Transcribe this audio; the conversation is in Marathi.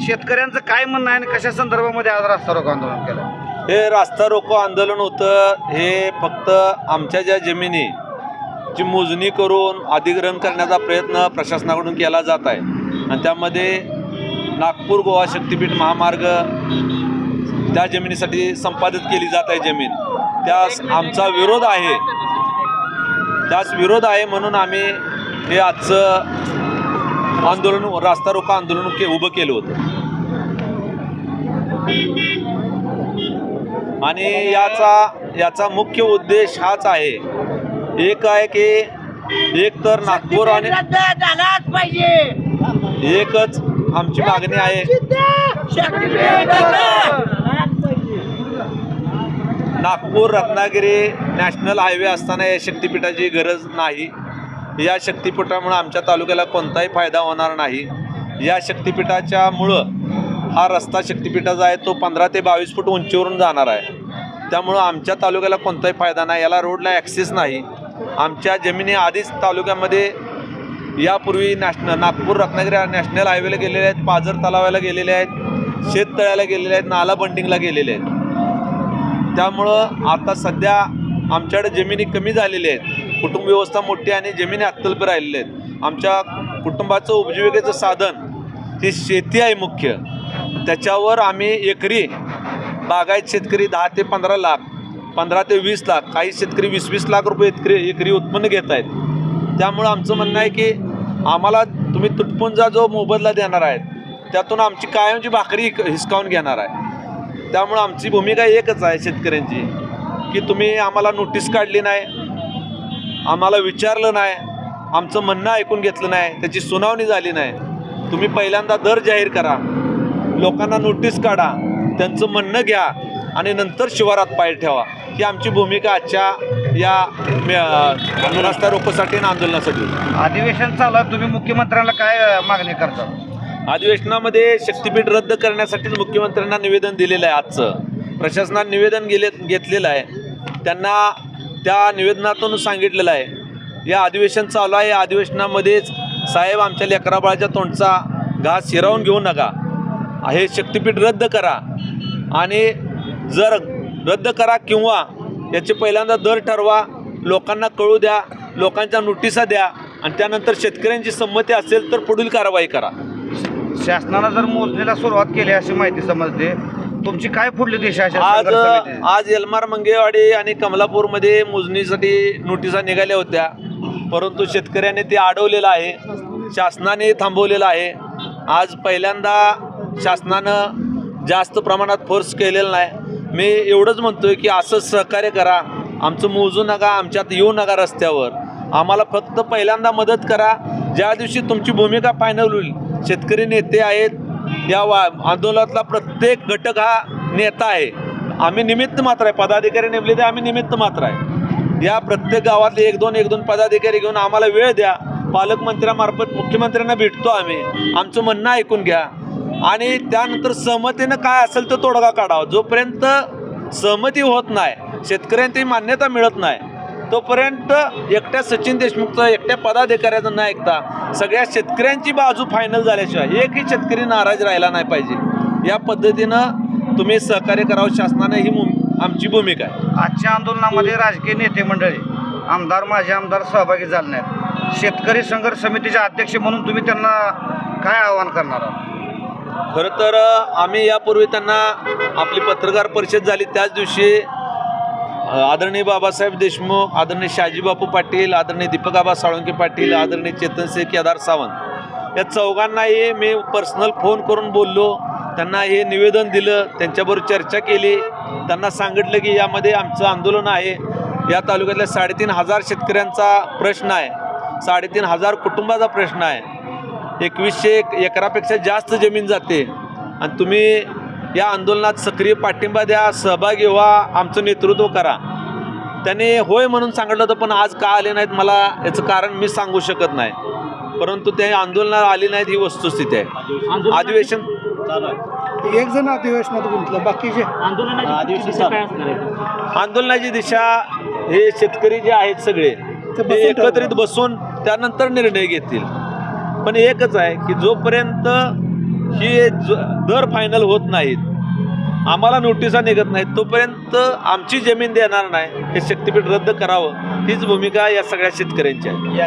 शेतकऱ्यांचं काय म्हणणं आहे आणि कशा संदर्भामध्ये आज रास्ता रोको आंदोलन केलं? हे रास्ता रोको आंदोलन होतं हे फक्त आमच्या ज्या जमिनी ची मोजणी करून अधिग्रहण करण्याचा प्रयत्न प्रशासनाकडून केला जात आहे. आणि त्यामध्ये नागपूर गोवा शक्तीपीठ महामार्ग त्या जमिनीसाठी संपादित केली जात आहे जमीन. त्यास आमचा विरोध आहे. त्यास विरोध आहे म्हणून आम्ही हे आजचं आंदोलन रास्ता रोको आंदोलन के उभं केलं होतं. आणि याचा याचा मुख्य उद्देश हाच आहे. एक आहे की एक तर नागपूर आणि एकच आमची मागणी आहे. नागपूर रत्नागिरी नॅशनल हायवे असताना या शक्तिपीठाची गरज नाही. या शक्तिपीठामुळं आमच्या तालुक्याला कोणताही फायदा होणार नाही. या शक्तिपीठाच्यामुळं हा रस्ता शक्तिपीठाचा आहे तो पंधरा ते बावीस फूट उंचीवरून जाणार आहे. त्यामुळं आमच्या तालुक्याला कोणताही फायदा नाही याला रोडला ॲक्सेस नाही. आमच्या जमिनी आधीच तालुक्यामध्ये यापूर्वी नॅशनल नागपूर रत्नागिरी नॅशनल हायवेला गेलेले आहेत पाझर तलावाला गेलेले आहेत शेततळ्याला गेलेले आहेत नाला बंडिंगला गेलेले आहेत. त्यामुळं आता सध्या आमच्याकडे जमिनी कमी झालेल्या आहेत. कुटुंब व्यवस्था मोठी आणि जमिनी अत्यल्प राहिलेल्या आहेत. आमच्या कुटुंबाचं उपजीविकेचं साधन ही शेती आहे मुख्य. त्याच्यावर आम्ही एकरी बागायत शेतकरी दहा ते पंधरा लाख पंधरा ते वीस लाख काही शेतकरी वीस वीस लाख रुपये एकरी एकरी उत्पन्न घेत आहेत. त्यामुळं आमचं म्हणणं आहे की आम्हाला तुम्ही तुटपुंजा जो मोबदला देणार आहेत त्यातून आमची कायमची भाकरी हिसकावून घेणार आहे. त्यामुळं आमची भूमिका एकच आहे शेतकऱ्यांची. की तुम्ही आम्हाला नोटीस काढली नाही आम्हाला विचारलं नाही आमचं म्हणणं ऐकून घेतलं नाही त्याची सुनावणी झाली नाही. तुम्ही पहिल्यांदा दर जाहीर करा. लोकांना नोटीस काढा त्यांचं म्हणणं घ्या आणि नंतर शिवारात पाय ठेवा. ही आमची भूमिका आजच्या या रस्ता रोकोसाठी आणि आंदोलनासाठी. अधिवेशन चालू आहे. तुम्ही मुख्यमंत्र्यांना काय मागणी करता? अधिवेशनामध्ये शक्तीपीठ रद्द करण्यासाठीच मुख्यमंत्र्यांना निवेदन दिलेलं आहे आजचं. प्रशासनाने निवेदन गेले घेतलेलं आहे. त्यांना त्या निवेदनातून सांगितलेलं आहे. या अधिवेशन चालू आहे. या अधिवेशनामध्येच साहेब आमच्या लेकराबाळाच्या तोंडचा घास हिरावून घेऊ नका. हे शक्तिपीठ रद्द करा. आणि जर रद्द करा किंवा याचे पहिल्यांदा दर ठरवा लोकांना कळू द्या लोकांच्या नोटिसा द्या आणि त्यानंतर शेतकऱ्यांची संमती असेल तर पुढील कारवाई करा. शासनानं जर मोजणीला सुरुवात केली अशी माहिती समजते तुमची काय पुढली दिशा असेल आज संघर्ष समितीची? आज एलमार मंगेवाडी आणि कमलापूरमध्ये मोजणीसाठी नोटिसा निघाल्या होत्या. परंतु शेतकऱ्याने ते अडवलेलं आहे. शासनाने थांबवलेलं आहे. आज पहिल्यांदा शासनानं जास्त प्रमाणात फोर्स केलेला नाही. मी एवढंच म्हणतोय की असं सहकार्य करा. आमचं मोजू नका आमच्यात येऊ नका रस्त्यावर. आम्हाला फक्त पहिल्यांदा मदत करा. ज्या दिवशी तुमची भूमिका फायनल होईल शेतकरी नेते आहेत या वा आंदोलनातला प्रत्येक घटक हा नेता आहे. आम्ही निमित्त मात्र आहे. पदाधिकारी नेमले ते आम्ही निमित्त मात्र आहे. या प्रत्येक गावातले एक दोन एक दोन पदाधिकारी घेऊन आम्हाला वेळ द्या. पालकमंत्र्यामार्फत मुख्यमंत्र्यांना भेटतो आम्ही. आमचं म्हणणं ऐकून घ्या. आणि त्यानंतर सहमतीनं काय असेल तो तोडगा काढावा. जोपर्यंत सहमती होत नाही शेतकऱ्यांची मान्यता मिळत नाही तोपर्यंत एकट्या सचिन देशमुखचं एकट्या पदाधिकाऱ्याचं न ऐकता सगळ्या शेतकऱ्यांची बाजू फायनल झाल्याशिवाय एकही शेतकरी नाराज राहिला नाही पाहिजे. या पद्धतीनं तुम्ही सहकार्य करावं शासनानं ही आमची भूमिका आहे. आजच्या आंदोलनामध्ये राजकीय नेते मंडळी आमदार माझे आमदार सहभागी झाले नाहीत. शेतकरी संघर्ष समितीचे अध्यक्ष म्हणून तुम्ही त्यांना काय आवाहन करणार आहात? खरं तर आम्ही यापूर्वी त्यांना आपली पत्रकार परिषद झाली त्याच दिवशी आदरणीय बाबासाहेब देशमुख आदरणीय शाजीबापू पाटील आदरणीय दीपक आबा साळुंके पाटील आदरणीय चेतन सिंह केदार सावंत. या चौघांनाही मी पर्सनल फोन करून बोललो. त्यांना हे निवेदन दिलं. त्यांच्याबरोबर चर्चा केली. त्यांना सांगितलं की यामध्ये आमचं आंदोलन आहे. या तालुक्यातल्या साडेतीन हजार शेतकऱ्यांचा प्रश्न आहे. साडेतीन हजार कुटुंबाचा प्रश्न आहे. एकवीसशे एक एकरापेक्षा जास्त जमीन जाते. आणि तुम्ही या आंदोलनात सक्रिय पाठिंबा द्या सहभागी व्हा आमचं नेतृत्व करा. त्याने होय म्हणून सांगितलं होतं पण आज का आले नाहीत मला याचं कारण मी सांगू शकत नाही. परंतु ते आंदोलनात आली नाहीत ही वस्तुस्थिती आहे. अधिवेशन एक जण अधिवेशनात गुंतलं बाकीचे आंदोलनाची दिशा हे शेतकरी जे आहेत सगळे ते एकत्रित बसून त्यानंतर निर्णय घेतील. पण एकच आहे की जोपर्यंत ही दर फायनल होत नाहीत. आम्हाला नोटिसा निघत नाहीत. तोपर्यंत आमची जमीन देणार नाही. हे शक्तीपीठ रद्द करावं. हीच भूमिका या सगळ्या शेतकऱ्यांची आहे.